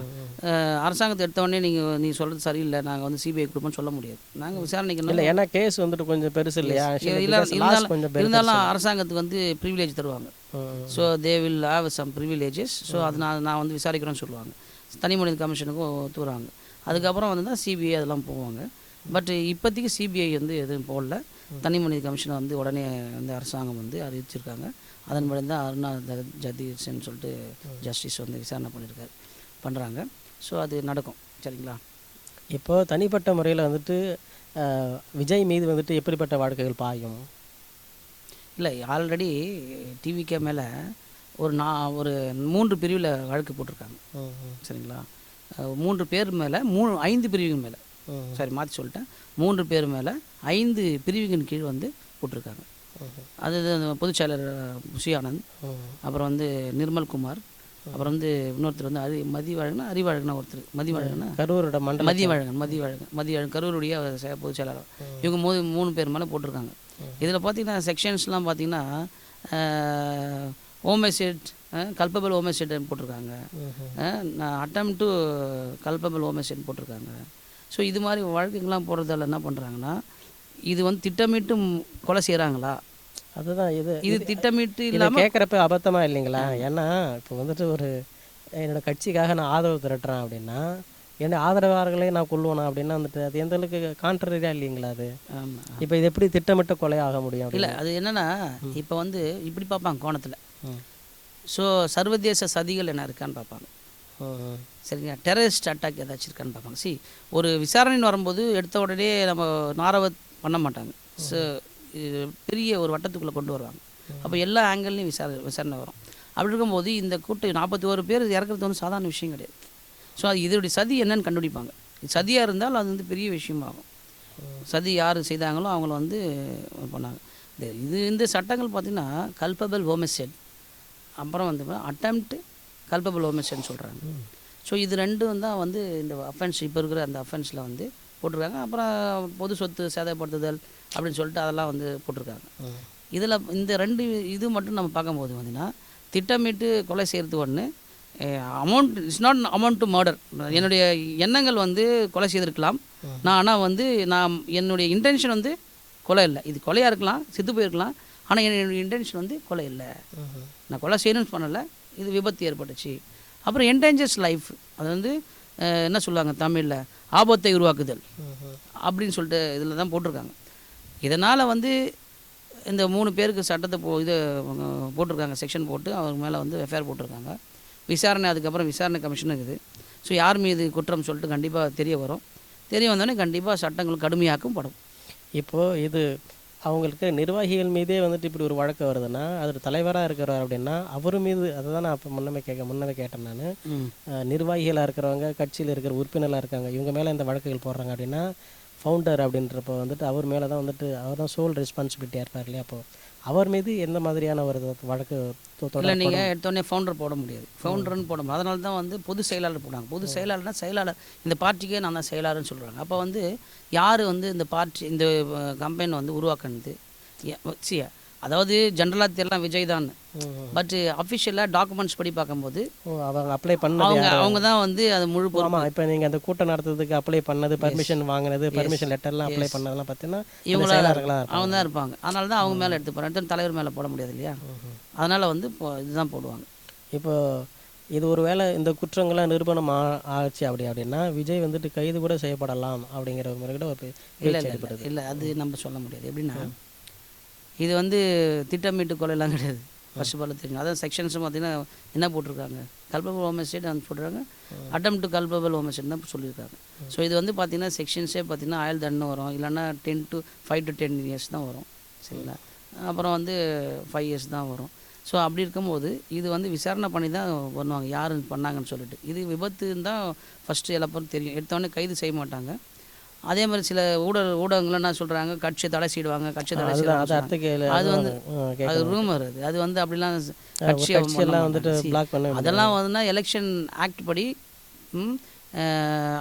அரசாங்கத்தை எடுத்த உடனே நீங்கள் நீ சொல்கிறது சரியில்லை. நாங்கள் வந்து சிபிஐ கொடுப்போம்னு சொல்ல முடியாது. நாங்கள் விசாரணைக்கு இல்லை ஏன்னா கேஸ் வந்துட்டு கொஞ்சம் பெருசு இல்லையா? இல்லை இருந்தாலும் இருந்தாலும் அரசாங்கத்துக்கு வந்து ப்ரிவிலேஜ் தருவாங்க. So they will have some privileges so அது நான் நான் வந்து விசாரிக்கிறேன்னு சொல்லுவாங்க. தனி மனித கமிஷனுக்கும் ஒத்துறாங்க அதுக்கப்புறம் வந்து தான் சிபிஐ அதெல்லாம் போவாங்க. பட் இப்போதைக்கு சிபிஐ வந்து எதுவும் போடல. தனி மனித கமிஷனை வந்து உடனே வந்து அரசாங்கம் வந்து அறிவிச்சிருக்காங்க. அதன்படி தான் அருணா த- ஜெகதீஷன் சொல்லிட்டு ஜஸ்டிஸ் வந்து விசாரணை பண்ணியிருக்காரு பண்ணுறாங்க ஸோ அது நடக்கும். சரிங்களா? இப்போ தனிப்பட்ட முறையில் வந்துட்டு விஜய் மீது வந்துட்டு எப்படிப்பட்ட வழக்குகள் பாயும்? இல்லை ஆல்ரெடி டிவிக்கே மேலே ஒரு நான் ஒரு மூன்று பிரிவில் வழக்கு போட்டிருக்காங்க. சரிங்களா? மூன்று பேர் மேலே மூணு ஐந்து பிரிவுகள் மேலே. சாரி மாற்றி சொல்லிட்டேன். மூன்று பேர் மேலே ஐந்து பிரிவுகளின் கீழ் வந்து போட்டிருக்காங்க. அது பொதுச் செயலர் புஷி ஆனந்த் அப்புறம் வந்து நிர்மல் குமார் அப்புறம் வந்து இன்னொருத்தர் வந்து அரி மதிவழகனா அறிவழகனா ஒருத்தர் மதிவழகனா கரூரோட மண்டல மதியவழகன் மதியவழகன் மதியவழகன் கரூருடைய பொதுச் செயலாளர். இவங்க மூணு மூணு பேர் மேலே போட்டிருக்காங்க. இதில் பார்த்தீங்கன்னா செக்ஷன்ஸ்லாம் பார்த்தீங்கன்னா ஹோமசைட் கல்பபிள் ஹோமசைட் போட்டிருக்காங்க. அட்டம் டு கல்பபிள் ஹோமசைட் போட்டிருக்காங்க. ஸோ இது மாதிரி வழக்குங்கள்லாம் போடுறதால என்ன பண்ணுறாங்கன்னா இது வந்து திட்டமிட்டு கொலை செய்கிறாங்களா அதுதான் இது. இது திட்டமிட்டு இல்லாமல் கேட்குறப்ப அபத்தமா இல்லைங்களா? ஏன்னா இப்போ வந்துட்டு ஒரு என்னோட கட்சிக்காக நான் ஆதரவு திரட்டுறேன் அப்படின்னா என்னோட ஆதரவாளர்களே நான் கொள்ளுவேனா அப்படின்னா வந்துட்டு அது எந்த அளவுக்கு கான்ட்ரரியாக இல்லைங்களா அது? இப்போ இது எப்படி திட்டமிட்ட கொலை ஆக முடியும் இல்லை அது என்னன்னா இப்போ வந்து இப்படி பார்ப்பாங்க கோணத்தில். ஸோ சர்வதேச சதிகள் என்ன இருக்கான்னு பார்ப்பாங்க ம், ம். சரிங்க டெரரிஸ்ட் அட்டாக் ஏதாச்சும் இருக்கான்னு பார்ப்பாங்க சி ஒரு விசாரணைன்னு வரும்போது எடுத்த உடனே நம்ம நாரவத் பண்ண மாட்டாங்க. ஸோ இது பெரிய ஒரு வட்டத்துக்குள்ளே கொண்டு வருவாங்க. அப்போ எல்லா ஆங்கிள்லையும் விசாரணை விசாரணை வரும். அப்படி இருக்கும்போது இந்த கூட்டம் நாற்பத்தி ஒரு பேர் இறக்குறது வந்து சாதாரண விஷயம் கிடையாது. ஸோ அது இதோடைய சதி என்னன்னு கண்டுபிடிப்பாங்க. சதியாக இருந்தால் அது வந்து பெரிய விஷயமாகும். சதி யார் செய்தாங்களோ அவங்கள வந்து பண்ணாங்க. இது- இந்த சட்டங்கள் பார்த்திங்கன்னா கல்பபிள் ஹோமசைட் அப்புறம் வந்து அட்டம்ப்ட் கல்பபிள் ஹோமசைட்னு சொல்கிறாங்க ஸோ இது ரெண்டும் தான் வந்து இந்த அஃபென்ஸ் இப்போ இருக்கிற அந்த அஃபென்ஸில் வந்து போட்டிருக்காங்க. அப்புறம் பொது சொத்து சேதப்படுத்துதல் அப்படின்னு சொல்லிட்டு அதெல்லாம் வந்து போட்டிருக்காங்க. இதில் இந்த ரெண்டு இது மட்டும் நம்ம பார்க்கும்போது பார்த்தீங்கன்னா திட்டமிட்டு கொலை செய்கிறது ஒன்று amount it's not amount to murder என்னுடைய எண்ணங்கள் வந்து கொலை செய்திருக்கலாம். நான் ஆனால் வந்து நான் என்னுடைய இன்டென்ஷன் வந்து கொலை இல்லை. இது கொலையாக இருக்கலாம் செத்து போயிருக்கலாம். ஆனால் என்னுடைய இன்டென்ஷன் வந்து கொலை இல்லை. நான் கொலை செய்யணும்னு பண்ணலை. இது விபத்து ஏற்பட்டுச்சு. அப்புறம் என்டேஞ்சர்ஸ் லைஃப் அது வந்து என்ன சொல்லுவாங்க தமிழில்? ஆபத்தை உருவாக்குதல். அப்படின்னு சொல்லிட்டு இதில் தான் போட்டிருக்காங்க. இதனால் வந்து இந்த மூணு பேருக்கு சட்டத்தை போ இது போட்டிருக்காங்க. செக்ஷன் போட்டு அவங்க மேலே வந்து எஃப்ஐஆர் போட்டிருக்காங்க. விசாரணை அதுக்கப்புறம் விசாரணை கமிஷன் இருக்குது. ஸோ யார் மீது குற்றம் சொல்லிட்டு கண்டிப்பாக தெரிய வரும். தெரிய வந்தோடனே கண்டிப்பாக சட்டங்கள் கடுமையாக்கும் படும் இப்போ இது அவங்களுக்கு நிர்வாகிகள் மீதே வந்துட்டு இப்படி ஒரு வழக்கு வருதுன்னா அது தலைவராக இருக்கிறார் அப்படின்னா அவர் மீது அதை தான் நான் இப்போ முன்னமே கேட்க முன்னமே கேட்டேன் நான். நிர்வாகிகளாக இருக்கிறவங்க கட்சியில் இருக்கிற உறுப்பினராக இருக்காங்க இவங்க மேலே இந்த வழக்குகள் போடுறாங்க அப்படின்னா ஃபவுண்டர் அப்படின்றப்ப வந்துட்டு அவர் மேலே தான் வந்துட்டு அவர் தான் சோல் ரெஸ்பான்சிபிலிட்டியாக இருப்பார் இல்லையா அப்போ? அவர் மீது எந்த மாதிரியான ஒரு வழக்கு இல்லை? நீங்கள் எடுத்தோடனே ஃபவுண்டர் போட முடியாது. ஃபவுண்டர்னு போட முடியாது அதனால தான் வந்து பொது செயலாளர் போடுறாங்க பொது செயலாளர்னா செயலாளர் இந்த பார்ட்டிக்கே நான் தான் செயலாளர்னு சொல்கிறாங்க அப்போ வந்து யார் வந்து இந்த பார்ட்டி இந்த கம்பெனி வந்து உருவாக்குனது? சி அதாவது ஜென்ரலாக தெரியலாம் விஜய் தான். பட் அஃபிஷியலாக டாக்குமெண்ட்ஸ் படி பார்க்கும்போது அவங்க அப்ளை பண்ணது அவங்க? அவங்க தான் வந்து அது முழு ஆமாம் இப்போ நீங்கள் அந்த கூட்டம் நடத்துறதுக்கு அப்ளை பண்ணது பர்மிஷன் வாங்கினது பர்மிஷன் லெட்டர்லாம் அப்ளை பண்ணதெல்லாம் பார்த்தீங்கன்னா இவங்களா செயலாளர்களாக இருப்பாங்க. அவங்க தான் இருப்பாங்க. அதனால தான் அவங்க மேலே எடுத்து போகிறாங்க தலைவர் மேலே போட முடியாது இல்லையா? அதனால் வந்து இப்போ இதுதான் போடுவாங்க. இப்போ இது ஒரு வேளை இந்த குற்றங்கள்லாம் நிரூபணம் ஆச்சு அப்படி அப்படின்னா விஜய் வந்துட்டு கைது கூட செய்யப்படலாம் அப்படிங்கிற முறை கூட ஒரு இல்லை இல்லை அது நம்ம சொல்ல முடியாது. எப்படின்னா இது வந்து திட்டமிட்டு கொலைலாம் கிடையாது. ஃபர்ஸ்ட் ஆஃப் ஆல் தெரியும். அதான் செக்ஷன்ஸும் பார்த்தீங்கன்னா என்ன போட்டிருக்காங்க? கல்பபிள் ஹோமசைட் அந்த போட்டிருக்காங்க. அட்டம் டு கல்பபிள் ஹோமசைட் தான் சொல்லியிருக்காங்க. ஸோ இது வந்து பார்த்தீங்கன்னா செக்ஷன்ஸே பார்த்தீங்கன்னா ஆயில் தண்டனை வரும். இல்லைன்னா ten to five to ten years தான் வரும். சரிங்களா? அப்புறம் வந்து ஃபைவ் இயர்ஸ் தான் வரும். ஸோ அப்படி இருக்கும்போது இது வந்து விசாரணை பண்ணி தான் பண்ணுவாங்க. யார் பண்ணாங்கன்னு சொல்லிட்டு. இது விபத்துன்னு தான் ஃபஸ்ட்டு எல்லாப்பரும் தெரியும். எடுத்தோடனே கைது செய்ய மாட்டாங்க. அதே மாதிரி சில ஊடக ஊடகங்கள்லாம் என்ன சொல்கிறாங்க கட்சியை தடை செய்டுவாங்க கட்சியை தடை செய்வாங்க அது வந்து அது ரூமர் அது அது. வந்து அப்படிலாம் கட்சி கட்சி எல்லாம் வந்துட்டு அதெல்லாம் வந்து எலெக்ஷன் ஆக்ட் படி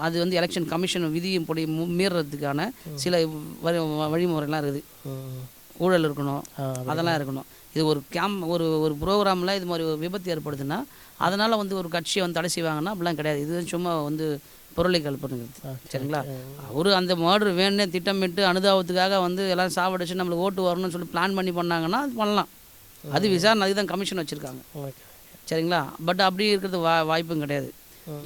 அது வந்து எலெக்ஷன் கமிஷன் விதியும் படி மு- மீறுறதுக்கான சில வழி வழிமுறைலாம் இருக்குது. ஊழல் இருக்கணும் அதெல்லாம் இருக்கணும். இது ஒரு கேம் ஒரு ஒரு ப்ரோக்ராமில் இது மாதிரி ஒரு விபத்து ஏற்படுதுன்னா அதனால் வந்து ஒரு கட்சியை வந்து தடை செய்வாங்கன்னா அப்படிலாம் கிடையாது. இது சும்மா வந்து பொருளை கல்பனுங்கிறது சரிங்களா? அவரு அந்த மர்டர் வேணுனே திட்டமிட்டு அனுதாபத்துக்காக வந்து எல்லாம் சாவடிச்சு நம்மளுக்கு ஓட்டு வரணும்னு சொல்லி பிளான் பண்ணி பண்ணாங்கன்னா அது பண்ணலாம். அது விசாரணை அதுக்கு தான் கமிஷன் வச்சுருக்காங்க. சரிங்களா? பட் அப்படி இருக்கிறது வா வாய்ப்பும் கிடையாது.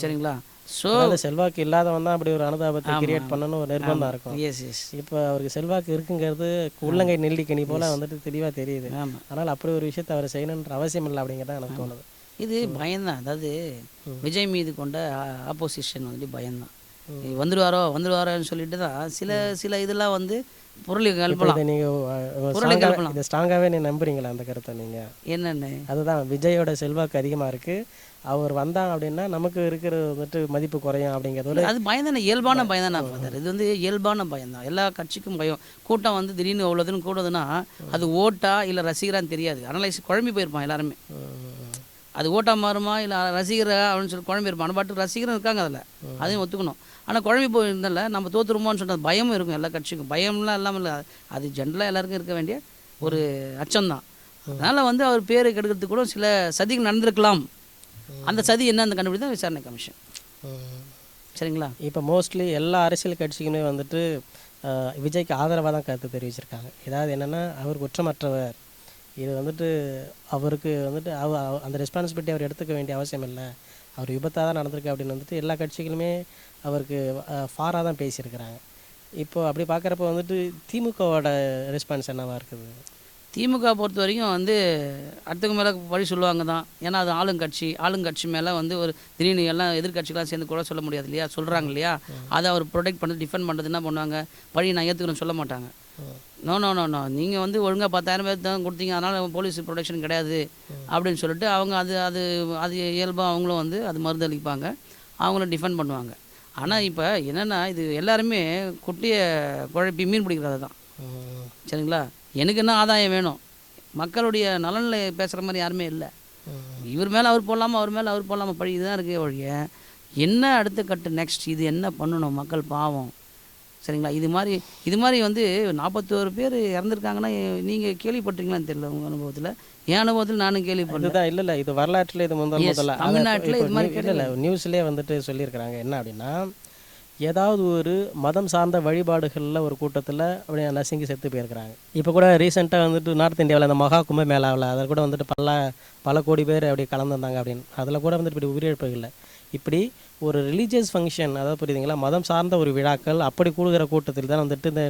சரிங்களா? ஸோ அதனால செல்வாக்கு இல்லாதவன் தான் அப்படி ஒரு அனுதாபத்தை கிரியேட் பண்ணணும் ஒரு நிர்பந்தம் இருக்கும். எஸ் எஸ் இப்போ அவருக்கு செல்வாக்கு இருக்குங்கிறது உள்ளங்கை நெல்லிக்கனி போல வந்துட்டு தெளிவாக தெரியுது. ஆனால் அப்படி ஒரு விஷயத்தை அவர் செய்யணுன்ற அவசியம் இல்லை அப்படிங்கிறத எனக்கு தோணுது. இது பயம்தான். அதாவது விஜய் மீது கொண்ட ஆப்போசிஷன் வந்துட்டு பயம்தான். வந்துடுவாரோ வந்துடுவாரோன்னு சொல்லிட்டு தான் சில சில இதெல்லாம் வந்து பொருளை கலப்பலாம் இதை நீங்க பொருளை கலப்பலாம் இதை ஸ்ட்ராங்காகவே நீ நம்புறீங்களா அந்த கருத்தை நீங்க? என்னென்ன? அதுதான் விஜயோட செல்வாக்கு அதிகமா இருக்கு. அவர் வந்தாங்க அப்படின்னா நமக்கு இருக்கிற வந்துட்டு மதிப்பு குறையும் அப்படிங்கிறது அது பயம் தானே இயல்பான பயம் தானே ஃபாதர் இது வந்து இயல்பான பயம் தான் எல்லா கட்சிக்கும் பயம். கூட்டம் வந்து திடீர்னு அவ்வளோதுன்னு கூடுதுன்னா அது ஓட்டா இல்லை ரசிகரான்னு தெரியாது. அனலைஸ் குழம்பி போயிருப்பான் எல்லாருமே. அது ஓட்டா மாறுமா இல்லை ரசிகரா அப்படின்னு சொல்லி குழம்பி இருப்பான். ஆனால் பாட்டு ரசிகரும் இருக்காங்க அதில். அதையும் ஒத்துக்கணும். ஆனால் குழம்பி போயிருந்தால நம்ம தோத்துருமோன்னு சொன்ன பயமும் இருக்கும் எல்லா கட்சிக்கும். பயம்லாம் இல்லாமல் இல்லை. அது ஜென்ரலாக எல்லாருக்கும் இருக்க வேண்டிய ஒரு அச்சம்தான். அதனால் வந்து அவர் பேரை கெடுக்கிறதுக்கு கூட சில சதிகள் நடந்திருக்கலாம். அந்த சதி என்னன்னு கண்டுபிடி தான் விசாரணை கமிஷன். சரிங்களா? இப்போ மோஸ்ட்லி எல்லா அரசியல் கட்சிக்குமே வந்துட்டு விஜய்க்கு ஆதரவாக தான் கருத்து தெரிவிச்சிருக்காங்க. ஏதாவது என்னென்னா அவர் குற்றமற்றவர். இது வந்துட்டு அவருக்கு வந்துட்டு அவ அந்த ரெஸ்பான்சிபிலிட்டி அவர் எடுத்துக்க வேண்டிய அவசியம் இல்லை. அவர் விபத்தாக தான் நடந்திருக்கு அப்படின்னு வந்துட்டு எல்லா கட்சிகளுமே அவருக்கு ஃபாராக தான் பேசியிருக்கிறாங்க. இப்போ அப்படி பார்க்குறப்ப வந்துட்டு திமுகவோட ரெஸ்பான்ஸ் என்னவா இருக்குது? திமுக பொறுத்த வரைக்கும் வந்து அடுத்தவங்க மேலே வழி சொல்லுவாங்க தான். ஏன்னா அது ஆளுங்கட்சி ஆளுங்கட்சி மேலே வந்து ஒரு திடீர்னு எல்லாம் எதிர்க்கட்சிகளாம் சேர்ந்து கூட சொல்ல முடியாது இல்லையா? சொல்கிறாங்க இல்லையா? அதை அவர் ப்ரொடெக்ட் பண்ணி டிஃபெண்ட் பண்ணுறது என்ன பண்ணுவாங்க? பழி நான் ஏற்றுக்கணும்னு சொல்ல மாட்டாங்க. நோ நோ நோ நோ நீங்கள் வந்து ஒழுங்காக பத்தாயிரம் பேர் தான் கொடுத்தீங்க. அதனால் போலீஸ் ப்ரொடெக்ஷன் கிடையாது அப்படின்னு சொல்லிட்டு அவங்க அது அது அது இயல்பாக அவங்களும் வந்து அது மறுதளிப்பாங்க. அவங்களும் டிஃபெண்ட் பண்ணுவாங்க. ஆனால் இப்போ என்னென்னா இது எல்லாருமே குட்டியை குழப்பி மீன் பிடிக்கிறது தான். சரிங்களா? எனக்கு என்ன ஆதாயம் வேணும்? மக்களுடைய நலனில் பேசுகிற மாதிரி யாருமே இல்லை. இவர் மேலே அவர் போடலாமா அவர் மேலே அவர் போடலாமா? பழி இதுதான் இருக்கே ஒழிய என்ன அடுத்த கட்டு நெக்ஸ்ட் இது என்ன பண்ணணும்? மக்கள் பாவம். சரிங்களா? இது மாதிரி இது மாதிரி வந்து நாற்பத்தோரு பேர் இறந்துருக்காங்கன்னா நீங்கள் கேள்விப்பட்டிருக்கீங்களான்னு தெரியல உங்கள் அனுபவத்தில். என் அனுபவத்தில் நானும் கேள்விப்பட்டேன் இல்லை இல்லை. இது வரலாற்றில் இது முதல் முதல்ல. தமிழ்நாட்டுல இது மாதிரி இல்லை நியூஸ்லேயே வந்துட்டு சொல்லியிருக்கிறாங்க. என்ன அப்படின்னா ஏதாவது ஒரு மதம் சார்ந்த வழிபாடுகளில் ஒரு கூட்டத்தில் அப்படியே நசுங்கி செத்து போயிருக்கிறாங்க. இப்போ கூட ரீசெண்டாக வந்துட்டு நார்த் இந்தியாவில் அந்த மகா கும்ப மேளாவில் அதில் கூட வந்துட்டு பல பல கோடி பேர் அப்படி கலந்துருந்தாங்க அப்படின்னு. அதில் கூட வந்துட்டு இப்படி உயிரிழப்புகள் இல்லை. இப்படி ஒரு ரிலீஜியஸ் ஃபங்க்ஷன் அதாவது புரியுதுங்களா? மதம் சார்ந்த ஒரு விழாக்கள் அப்படி கூடுகிற கூட்டத்தில் தான் வந்துட்டு இந்த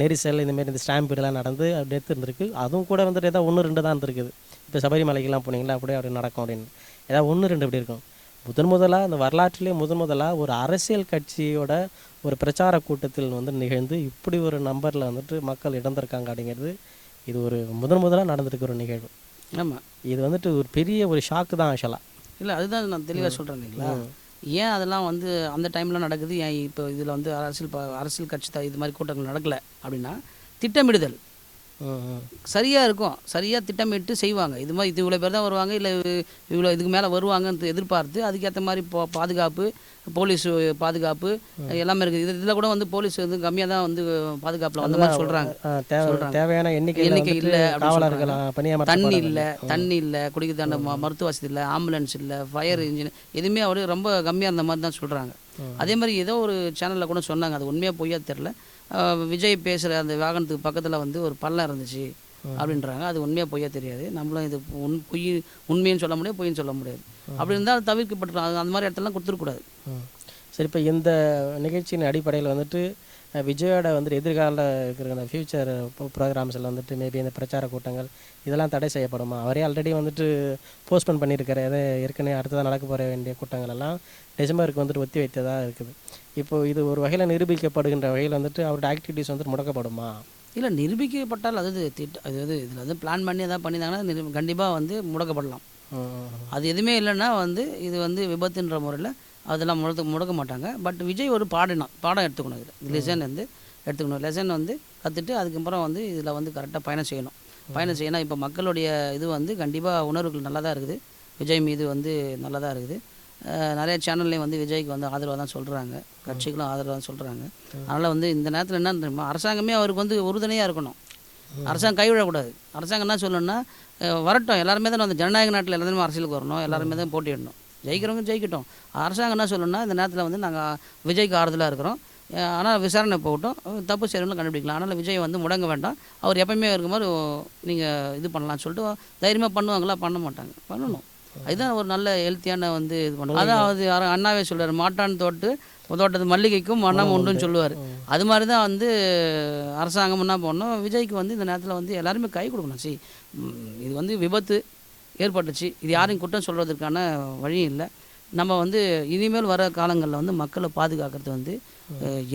நெரிசல் இந்தமாரி இந்த ஸ்டாம்பீடெல்லாம் நடந்து டெத் இருந்திருக்கு அதுவும் கூட வந்துட்டு ஏதாவது ஒன்று ரெண்டு தான் இருந்திருக்குது. இப்போ சபரிமலைக்கெல்லாம் போனீங்களா? அப்படியே அப்படி நடக்கும் அப்படின்னு. ஏதாவது ஒன்று ரெண்டு இப்படி இருக்கும். முதன் முதலாக இந்த வரலாற்றிலே முதன் முதலாக ஒரு அரசியல் கட்சியோட ஒரு பிரச்சார கூட்டத்தில் வந்து நிகழ்ந்து இப்படி ஒரு நம்பரில் வந்துட்டு மக்கள் இழந்திருக்காங்க அப்படிங்கிறது இது ஒரு முதன் முதலாக நடந்திருக்க ஒரு நிகழ்வு. ஆமாம் இது வந்துட்டு ஒரு பெரிய ஒரு ஷாக்கு தான் ஆக்சுவலாக இல்லை அதுதான் நான் தெளிவாக சொல்கிறேன் இல்லைங்களா? ஏன் அதெல்லாம் வந்து அந்த டைமில் நடக்குது? ஏன் இப்போ இதில் வந்து அரசியல் ப- அரசியல் கட்சி த- இது மாதிரி கூட்டங்கள் நடக்கலை அப்படின்னா திட்டமிடுதல். சரியாக இருக்கும். சரியாக திட்டமிட்டு செய்வாங்க. இது மாதிரி இது இவ்வளோ பேர் தான் வருவாங்க இல்லை இவ்வளோ இதுக்கு மேலே வருவாங்கன்னு எதிர்பார்த்து அதுக்கேற்ற மாதிரி பா- பாதுகாப்பு போலீஸ் பாதுகாப்பு எல்லாமே இருக்குது. இது இதில் கூட வந்து போலீஸ் வந்து கம்மியாக தான் வந்து பாதுகாப்பில் அந்த மாதிரி சொல்கிறாங்க தேவை தேவையான எண்ணிக்கை எண்ணிக்கை இல்லை தண்ணி இல்லை தண்ணி இல்லை குடிக்க தண்ணி ம- மருத்துவ வசதி இல்லை ஆம்புலன்ஸ் இல்லை ஃபயர் இன்ஜின் எதுவுமே அவர் ரொம்ப கம்மியாக இருந்த மாதிரி தான் சொல்கிறாங்க அதே மாதிரி ஏதோ ஒரு சேனலில் கூட சொன்னாங்க. அது உண்மையாக பொய்யா தெரில விஜய் பேசுகிற அந்த வாகனத்துக்கு பக்கத்தில் வந்து ஒரு பள்ளம் இருந்துச்சு அப்படின்றாங்க. அது உண்மையாக பொய்யா தெரியாது. நம்மளும் இது உண் பொய் உண்மைன்னு சொல்ல முடியாது பொய்ன்னு சொல்ல முடியாது. அப்படி இருந்தால் தவிர்க்கப்பட்டுரும். அது அந்த மாதிரி இடத்துலலாம் கொடுத்துருக்கூடாது. சரி இப்போ இந்த நிகழ்ச்சியின் அடிப்படையில் வந்துட்டு விஜயோட வந்துட்டு எதிர்கால இருக்கிற அந்த ஃபியூச்சர் ப்ரோக்ராம்ஸில் வந்துட்டு மேபி இந்த பிரச்சார கூட்டங்கள் இதெல்லாம் தடை செய்யப்படுமா? அவரே ஆல்ரெடி வந்துட்டு போஸ்ட்போன் பண்ணியிருக்கிற எதை ஏற்கனவே அடுத்ததாக நடக்க போகிற வேண்டிய கூட்டங்கள் எல்லாம் டிசம்பருக்கு வந்துட்டு ஒத்தி வைத்ததாக இருக்குது. இப்போ இது ஒரு வகையில் நிரூபிக்கப்படுகின்ற வகையில் வந்துட்டு அவரோட ஆக்டிவிட்டீஸ் வந்துட்டு முடக்கப்படுமா? இல்லை நிரூபிக்கப்பட்டால் அதாவது திட்ட அதாவது இதில் வந்து பிளான் பண்ணி எதாவது பண்ணியிருந்தாங்கன்னா கண்டிப்பாக வந்து முடக்கப்படலாம். அது எதுவுமே இல்லைன்னா வந்து இது வந்து விபத்துன்ற முறையில் அதெல்லாம் முடக்க முடக்க மாட்டாங்க பட் விஜய் ஒரு பாடணும் பாடம் எடுத்துக்கணும் இதில். லெசன் வந்து எடுத்துக்கணும். லெசன் வந்து கற்றுட்டு அதுக்கப்புறம் வந்து இதில் வந்து கரெக்டாக பயணம் செய்யணும். பயணம் செய்யணும் இப்போ மக்களுடைய இது வந்து கண்டிப்பாக உணர்வுகள் நல்லா தான் இருக்குது. விஜய் மீது வந்து நல்லா தான் இருக்குது. நிறைய சேனல்லையும் வந்து விஜய்க்கு வந்து ஆதரவாக தான் சொல்கிறாங்க கட்சிகளும் ஆதரவாக தான் சொல்கிறாங்க அதனால் வந்து இந்த நேரத்தில் என்ன தெரியுமா? அரசாங்கமே அவருக்கு வந்து உறுதுணையாக இருக்கணும். அரசாங்கம் கைவிடக்கூடாது. அரசாங்கம் என்ன சொல்லணும்னா வரட்டும். எல்லாருமே தான் வந்து ஜனநாயக நாட்டில் எல்லாருமே அரசியலுக்கு வரணும். எல்லாருமே தான் போட்டியிடணும். ஜெயிக்கிறவங்க ஜெயிக்கட்டும். அரசாங்கம் என்ன சொல்லணும்னா இந்த நேரத்தில் வந்து நாங்கள் விஜய்க்கு ஆறுதலாக இருக்கிறோம். ஆனால் விசாரணை போகட்டும். தப்பு செய்யணும்னு கண்டுபிடிக்கலாம். அதனால் விஜய் வந்து முடங்க வேண்டாம். அவர் எப்பயுமே இருக்கும்போது நீங்கள் இது பண்ணலாம்னு சொல்லிட்டு தைரியமாக பண்ணுவாங்களா? பண்ண மாட்டாங்க. பண்ணணும். அதுதான் ஒரு நல்ல ஹெல்த்தியான வந்து இது பண்ணுறது அதாவது அண்ணாவே சொல்றாரு மாட்டான் தோட்டு தோட்டத்து மல்லிகைக்கும் மனம் உண்டுன்னு சொல்லுவார். அது மாதிரி தான் வந்து அரசாங்கம் என்ன பண்ணணும் விஜய்க்கு வந்து இந்த நேரத்தில் வந்து எல்லாருமே கை கொடுக்கணும். சி இது வந்து விபத்து. ஏற்பட்டுச்சு. இது யாரையும் குற்றம் சொல்கிறதுக்கான வழியும் இல்லை. நம்ம வந்து இனிமேல் வர காலங்களில் வந்து மக்களை பாதுகாக்கிறது வந்து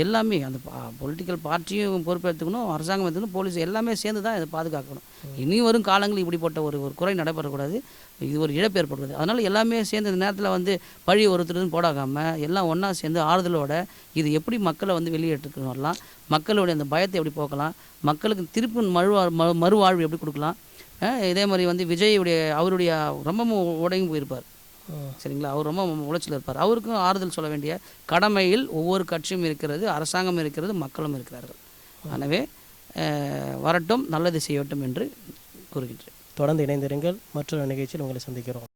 எல்லாமே அந்த பொலிட்டிக்கல் பார்ட்டியும் பொறுப்பேற்றுக்கணும் அரசாங்கம் எடுத்துக்கணும் போலீஸ் எல்லாமே சேர்ந்து தான் இதை பாதுகாக்கணும். இனி வரும் காலங்களில் இப்படிப்பட்ட ஒரு ஒரு குறை நடைபெறக்கூடாது. இது ஒரு இழப்பு ஏற்படுறது அதனால் எல்லாமே சேர்ந்து இந்த நேரத்தில் வந்து பழி ஒருத்தருன்னு போடாகாமல் எல்லாம் ஒன்றா சேர்ந்து ஆறுதலோட இது எப்படி மக்களை வந்து வெளியேற்றுக்கணும் வரலாம். மக்களுடைய அந்த பயத்தை எப்படி போக்கலாம். மக்களுக்கு திருப்பி மறுவா மறுவாழ்வு எப்படி கொடுக்கலாம். இதே மாதிரி வந்து விஜயுடைய அவருடைய ரொம்பவும் உடையும் போயிருப்பார். சரிங்களா? அவர் ரொம்ப உளைச்சல் இருப்பார். அவருக்கும் ஆறுதல் சொல்ல வேண்டிய கடமையில் ஒவ்வொரு கட்சியும் இருக்கிறது அரசாங்கம் இருக்கிறது மக்களும் இருக்கிறார்கள். எனவே வரட்டும் நல்லது செய்யட்டும் என்று கூறுகின்றேன். தொடர்ந்து இணைந்திருங்கள். மற்றொரு நிகழ்ச்சியில் உங்களை சந்திக்கிறோம்.